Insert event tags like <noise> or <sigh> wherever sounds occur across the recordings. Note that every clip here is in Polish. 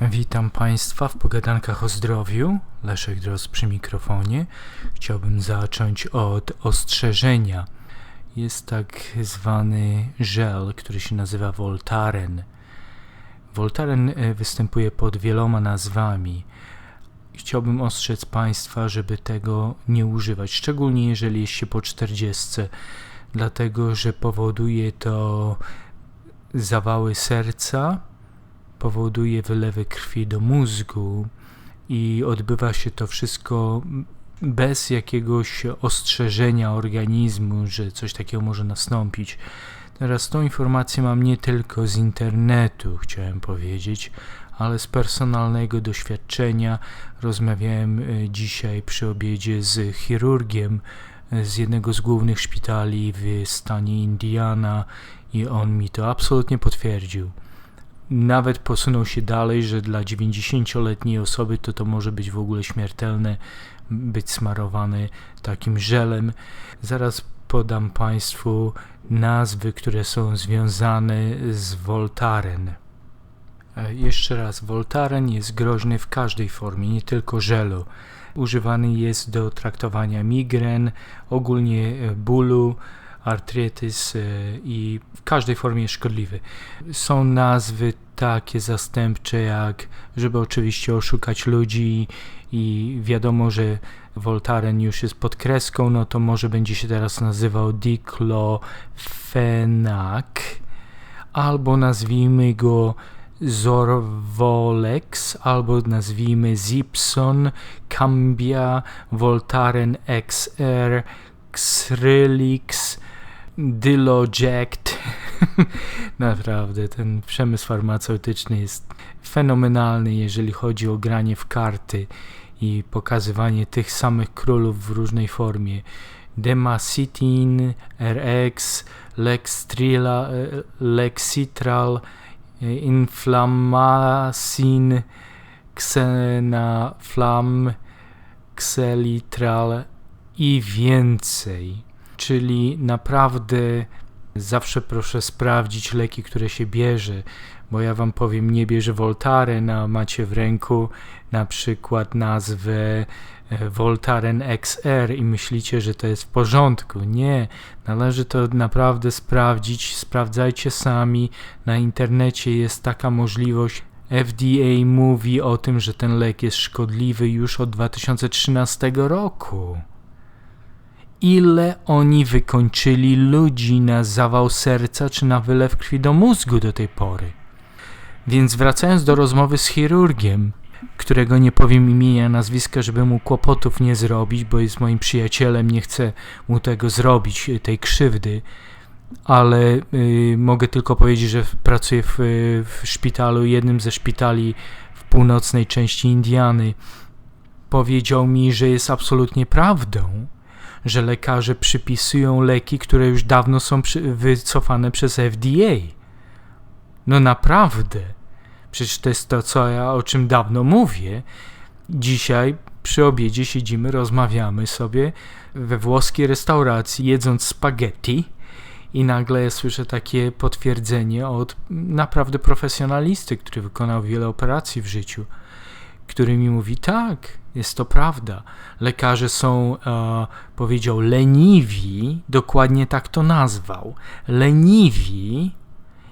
Witam Państwa w pogadankach o zdrowiu. Leszek Dros przy mikrofonie. Chciałbym zacząć od ostrzeżenia. Jest tak zwany żel, który się nazywa Voltaren. Voltaren e, występuje pod wieloma nazwami. Chciałbym ostrzec Państwa, żeby tego nie używać, szczególnie jeżeli jest się po 40, dlatego że powoduje to zawały serca, powoduje wylewy krwi do mózgu i odbywa się to wszystko bez jakiegoś ostrzeżenia organizmu, że coś takiego może nastąpić. Teraz tą informację mam nie tylko z internetu, chciałem powiedzieć, ale z personalnego doświadczenia. Rozmawiałem e, dzisiaj przy obiedzie z chirurgiem e, z jednego z głównych szpitali w stanie Indiana i on mi to absolutnie potwierdził nawet posunął się dalej, że dla 90-letniej osoby to to może być w ogóle śmiertelne, być smarowany takim żelem. Zaraz podam Państwu nazwy, które są związane z Voltaren. E, jeszcze raz, Voltaren jest groźny w każdej formie, nie tylko żelu. Używany jest do traktowania migren, ogólnie e, bólu, artrytyz e, i w każdej formie szkodliwy. Są nazwy takie zastępcze jak, żeby oczywiście oszukać ludzi i wiadomo, że Voltaren już jest pod kreską, no to może będzie się teraz nazywał Diclofenac albo nazwijmy go Zorvolex, albo nazwijmy Zipson, Cambia, Voltaren XR, Xrylix, Diloject. <laughs> Naprawdę, ten przemysł farmaceutyczny jest fenomenalny, jeżeli chodzi o granie w karty i pokazywanie tych samych królów w różnej formie. Demacitin, RX, Lextrila, Lexitral, Inflammasin, Xenaflam, Xelitral i więcej czyli naprawdę zawsze proszę sprawdzić leki, które się bierze, bo ja wam powiem, nie bierze Voltaren, a macie w ręku na przykład nazwę e, Voltaren XR i myślicie, że to jest w porządku. Nie, należy to naprawdę sprawdzić. Sprawdzajcie sami. Na internecie jest taka możliwość. FDA mówi o tym, że ten lek jest szkodliwy już od 2013 roku ile oni wykończyli ludzi na zawał serca czy na wylew krwi do mózgu do tej pory. Więc wracając do rozmowy z chirurgiem, którego nie powiem imienia, nazwiska, żeby mu kłopotów nie zrobić, bo jest moim przyjacielem, nie chcę mu tego zrobić, y, tej krzywdy, ale y, mogę tylko powiedzieć, że pracuję w, w szpitalu, jednym ze szpitali w północnej części Indiany. Powiedział mi, że jest absolutnie prawdą, że lekarze przypisują leki, które już dawno są wycofane przez FDA. No naprawdę. Przecież to jest to, co ja o czym dawno mówię. Dzisiaj przy obiedzie siedzimy, rozmawiamy sobie we włoskiej restauracji, jedząc spaghetti i nagle ja słyszę takie potwierdzenie od naprawdę profesjonalisty, który wykonał wiele operacji w życiu, który mi mówi tak, jest to prawda. Lekarze są, e, powiedział, leniwi, dokładnie tak to nazwał. Leniwi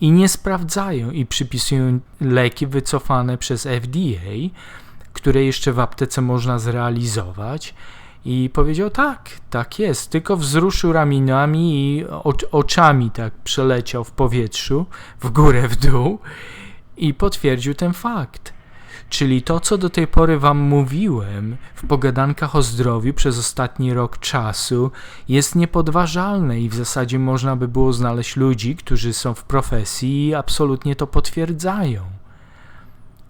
i nie sprawdzają i przypisują leki wycofane przez FDA, które jeszcze w aptece można zrealizować. I powiedział tak, tak jest. Tylko wzruszył ramionami i oczami tak przeleciał w powietrzu, w górę, w dół i potwierdził ten fakt. Czyli to, co do tej pory Wam mówiłem w pogadankach o zdrowiu przez ostatni rok czasu, jest niepodważalne i w zasadzie można by było znaleźć ludzi, którzy są w profesji i absolutnie to potwierdzają.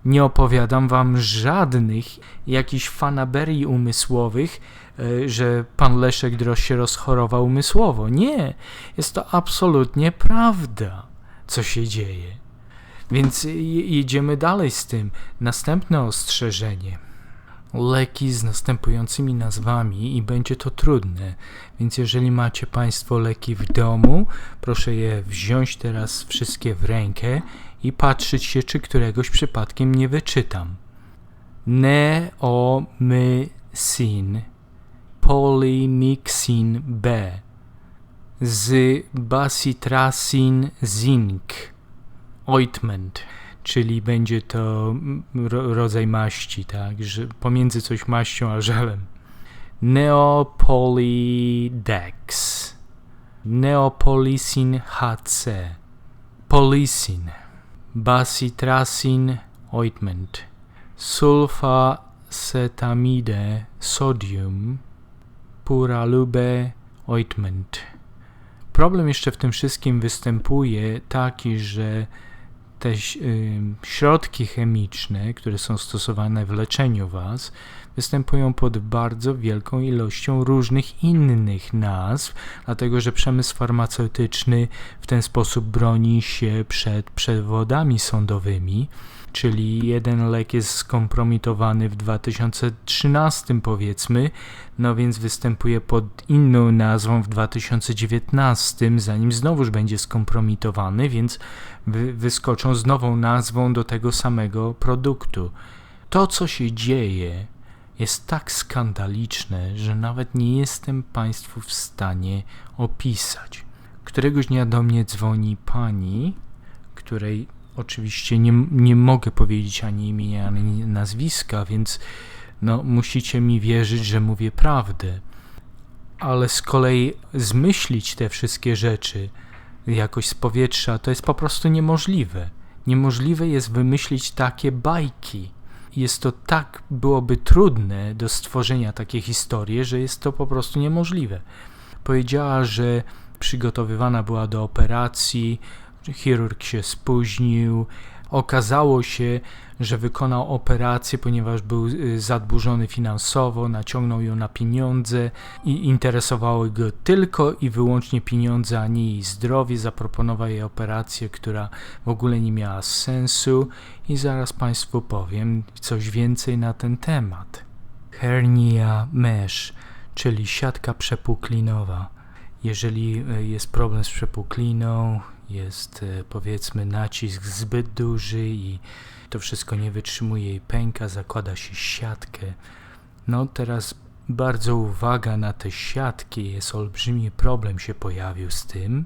Nie opowiadam Wam żadnych jakichś fanaberii umysłowych, e, że pan Leszek Droś się rozchorował umysłowo. Nie, jest to absolutnie prawda, co się dzieje. Więc jedziemy dalej z tym. Następne ostrzeżenie. Leki z następującymi nazwami i będzie to trudne, więc jeżeli macie Państwo leki w domu, proszę je wziąć teraz wszystkie w rękę i patrzeć się, czy któregoś przypadkiem nie wyczytam. Neomycin, polymyxin B, z basitrasin zinc, ointment, czyli będzie to ro rodzaj maści, tak, że pomiędzy coś maścią a żelem. Neopolydex, neopolisin HC, polisin, basitrasin ointment, sulfacetamide sodium, puralube ointment. Problem jeszcze w tym wszystkim występuje taki, że te środki chemiczne, które są stosowane w leczeniu Was, występują pod bardzo wielką ilością różnych innych nazw, dlatego że przemysł farmaceutyczny w ten sposób broni się przed przewodami sądowymi czyli jeden lek jest skompromitowany w 2013 powiedzmy, no więc występuje pod inną nazwą w 2019, zanim znowuż będzie skompromitowany, więc wy wyskoczą z nową nazwą do tego samego produktu. To, co się dzieje, jest tak skandaliczne, że nawet nie jestem Państwu w stanie opisać. Któregoś dnia do mnie dzwoni pani, której Oczywiście nie, nie mogę powiedzieć ani imienia, ani nazwiska, więc no, musicie mi wierzyć, że mówię prawdę. Ale z kolei zmyślić te wszystkie rzeczy jakoś z powietrza to jest po prostu niemożliwe. Niemożliwe jest wymyślić takie bajki. Jest to tak, byłoby trudne do stworzenia takiej historii, że jest to po prostu niemożliwe. Powiedziała, że przygotowywana była do operacji, chirurg się spóźnił. Okazało się, że wykonał operację, ponieważ był y, zadłużony finansowo, naciągnął ją na pieniądze i interesowały go tylko i wyłącznie pieniądze, a nie jej zdrowie. Zaproponował jej operację, która w ogóle nie miała sensu i zaraz Państwu powiem coś więcej na ten temat. Hernia mesh, czyli siatka przepuklinowa. Jeżeli y, jest problem z przepukliną, jest e, powiedzmy nacisk zbyt duży i to wszystko nie wytrzymuje i pęka, zakłada się siatkę. No teraz bardzo uwaga na te siatki, jest olbrzymi problem się pojawił z tym.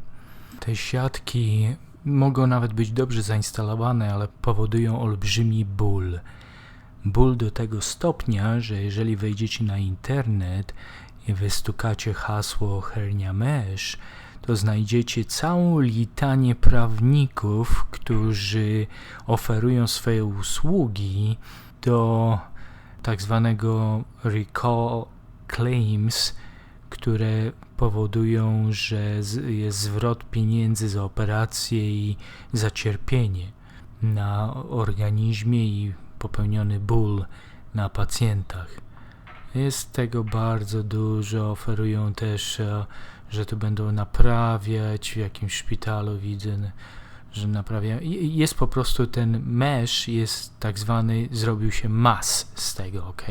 Te siatki mogą nawet być dobrze zainstalowane, ale powodują olbrzymi ból. Ból do tego stopnia, że jeżeli wejdziecie na internet i wystukacie hasło hernia mesh, to znajdziecie całą litanię prawników, którzy oferują swoje usługi do tak zwanego recall claims, które powodują, że jest zwrot pieniędzy za operację i za cierpienie na organizmie i popełniony ból na pacjentach. Jest tego bardzo dużo, oferują też e, że to będą naprawiać w jakimś szpitalu, widzę, że naprawiają. Jest po prostu ten mesh, jest tak zwany, zrobił się mas z tego, ok?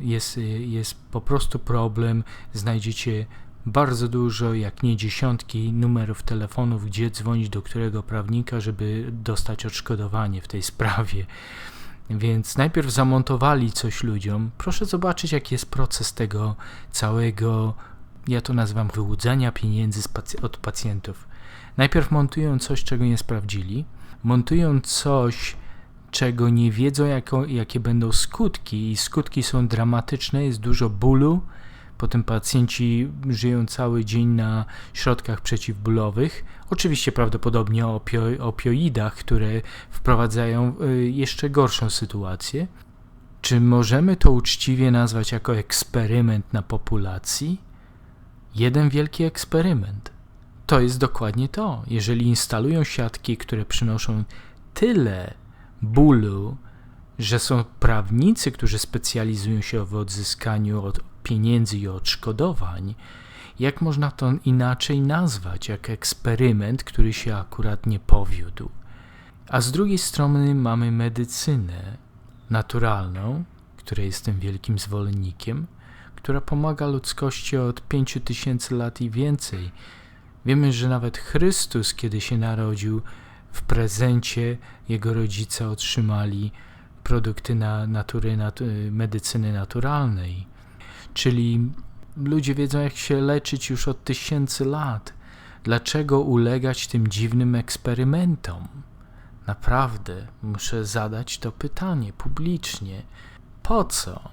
Jest, jest po prostu problem, znajdziecie bardzo dużo, jak nie dziesiątki numerów telefonów, gdzie dzwonić do którego prawnika, żeby dostać odszkodowanie w tej <laughs> sprawie. Więc najpierw zamontowali coś ludziom. Proszę zobaczyć, jaki jest proces tego całego ja to nazywam wyłudzania pieniędzy od pacjentów. Najpierw montują coś, czego nie sprawdzili, montują coś, czego nie wiedzą, jako, jakie będą skutki, i skutki są dramatyczne, jest dużo bólu. Potem pacjenci żyją cały dzień na środkach przeciwbólowych. Oczywiście prawdopodobnie o opio opioidach, które wprowadzają y, jeszcze gorszą sytuację. Czy możemy to uczciwie nazwać jako eksperyment na populacji? Jeden wielki eksperyment. To jest dokładnie to. Jeżeli instalują siatki, które przynoszą tyle bólu, że są prawnicy, którzy specjalizują się w odzyskaniu od pieniędzy i odszkodowań, jak można to inaczej nazwać, jak eksperyment, który się akurat nie powiódł? A z drugiej strony mamy medycynę naturalną, której jestem wielkim zwolennikiem, która pomaga ludzkości od 5000 lat i więcej. Wiemy, że nawet Chrystus, kiedy się narodził, w prezencie jego rodzice otrzymali produkty na natury, natu- medycyny naturalnej. Czyli ludzie wiedzą, jak się leczyć już od tysięcy lat. Dlaczego ulegać tym dziwnym eksperymentom? Naprawdę muszę zadać to pytanie publicznie. Po co?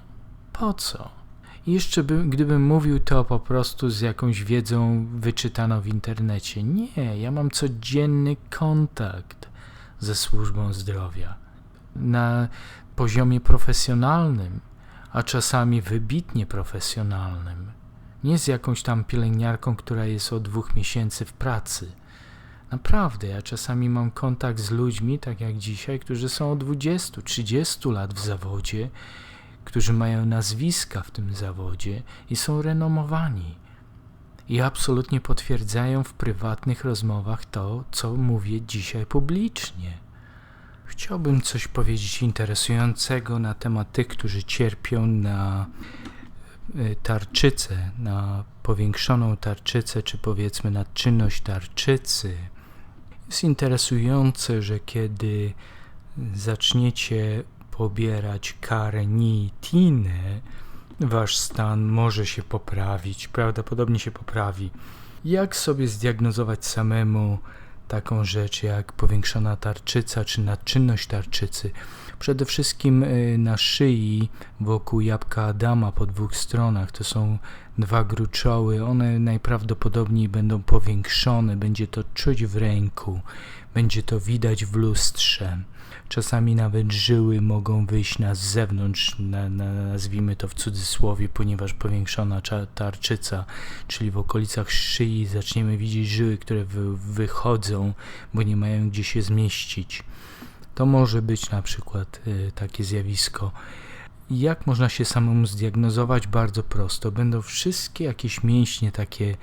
Po co? I jeszcze by, gdybym mówił to po prostu z jakąś wiedzą wyczytaną w internecie. Nie, ja mam codzienny kontakt ze służbą zdrowia na poziomie profesjonalnym, a czasami wybitnie profesjonalnym. Nie z jakąś tam pielęgniarką, która jest od dwóch miesięcy w pracy. Naprawdę, ja czasami mam kontakt z ludźmi, tak jak dzisiaj, którzy są od 20-30 lat w zawodzie, którzy mają nazwiska w tym zawodzie i są renomowani. I absolutnie potwierdzają w prywatnych rozmowach to, co mówię dzisiaj publicznie. Chciałbym coś powiedzieć interesującego na temat tych, którzy cierpią na e, tarczycę, na powiększoną tarczycę, czy powiedzmy na czynność tarczycy. Jest interesujące, że kiedy zaczniecie pobierać karnitinę, wasz stan może się poprawić, prawdopodobnie się poprawi. Jak sobie zdiagnozować samemu taką rzecz jak powiększona tarczyca czy nadczynność tarczycy? Przede wszystkim y, na szyi wokół jabłka Adama po dwóch stronach to są dwa gruczoły, one najprawdopodobniej będą powiększone, będzie to czuć w ręku, będzie to widać w lustrze. Czasami nawet żyły mogą wyjść na zewnątrz, na, na, nazwijmy to w cudzysłowie, ponieważ powiększona tarczyca, czyli w okolicach szyi zaczniemy widzieć żyły, które wy, wychodzą, bo nie mają gdzie się zmieścić. To może być na przykład y, takie zjawisko. Jak można się samemu zdiagnozować? Bardzo prosto. Będą wszystkie jakieś mięśnie takie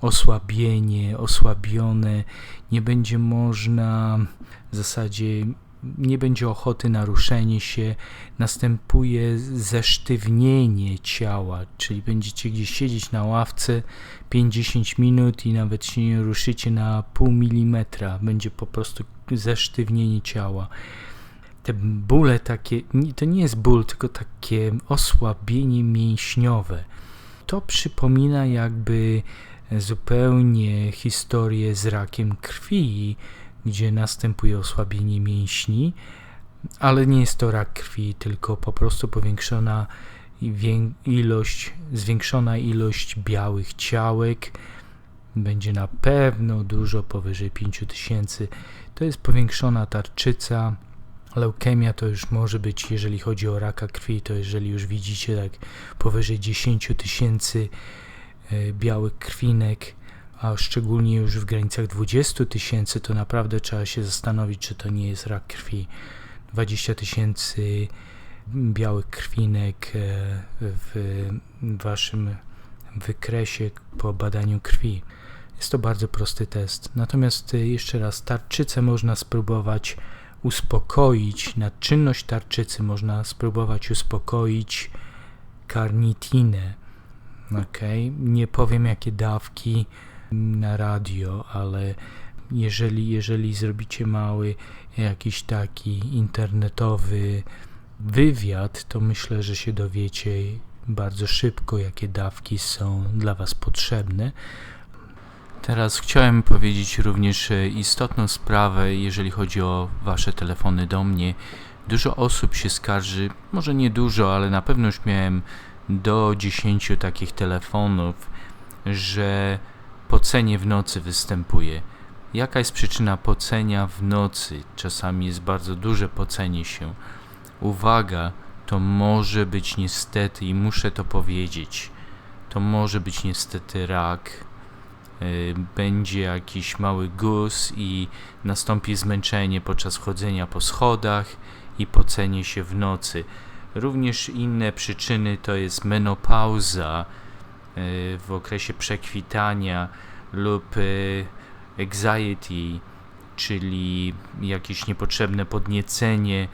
osłabienie, osłabione, nie będzie można w zasadzie nie będzie ochoty na ruszenie się, następuje zesztywnienie ciała, czyli będziecie gdzieś siedzieć na ławce 50 minut i nawet się nie ruszycie na pół milimetra, będzie po prostu zesztywnienie ciała. Te bóle takie, to nie jest ból, tylko takie osłabienie mięśniowe. To przypomina jakby zupełnie historię z rakiem krwi, gdzie następuje osłabienie mięśni, ale nie jest to rak krwi, tylko po prostu powiększona ilość, zwiększona ilość białych ciałek. Będzie na pewno dużo powyżej 5000. To jest powiększona tarczyca. Leukemia to już może być, jeżeli chodzi o raka krwi, to jeżeli już widzicie tak powyżej 10 tysięcy e, białych krwinek, a szczególnie już w granicach 20 tysięcy, to naprawdę trzeba się zastanowić, czy to nie jest rak krwi. 20 tysięcy białych krwinek e, w waszym wykresie po badaniu krwi. Jest to bardzo prosty test. Natomiast e, jeszcze raz, tarczycę można spróbować uspokoić, na czynność tarczycy można spróbować uspokoić karnitinę. Okay? Nie powiem jakie dawki, na radio, ale jeżeli, jeżeli zrobicie mały jakiś taki internetowy wywiad, to myślę, że się dowiecie bardzo szybko, jakie dawki są dla Was potrzebne. Teraz chciałem powiedzieć również istotną sprawę, jeżeli chodzi o Wasze telefony do mnie. Dużo osób się skarży, może nie dużo, ale na pewno już miałem do 10 takich telefonów, że Pocenie w nocy występuje. Jaka jest przyczyna pocenia w nocy? Czasami jest bardzo duże pocenie się. Uwaga, to może być niestety, i muszę to powiedzieć, to może być niestety rak. Y, będzie jakiś mały guz i nastąpi zmęczenie podczas chodzenia po schodach i pocenie się w nocy. Również inne przyczyny to jest menopauza, w okresie przekwitania lub y, anxiety, czyli jakieś niepotrzebne podniecenie,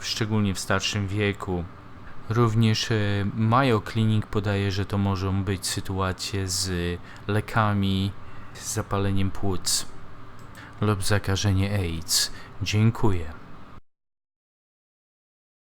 szczególnie w starszym wieku. Również y, Mayo Clinic podaje, że to mogą być sytuacje z lekami, z zapaleniem płuc. lub zakażenie AIDS. Dziękuję.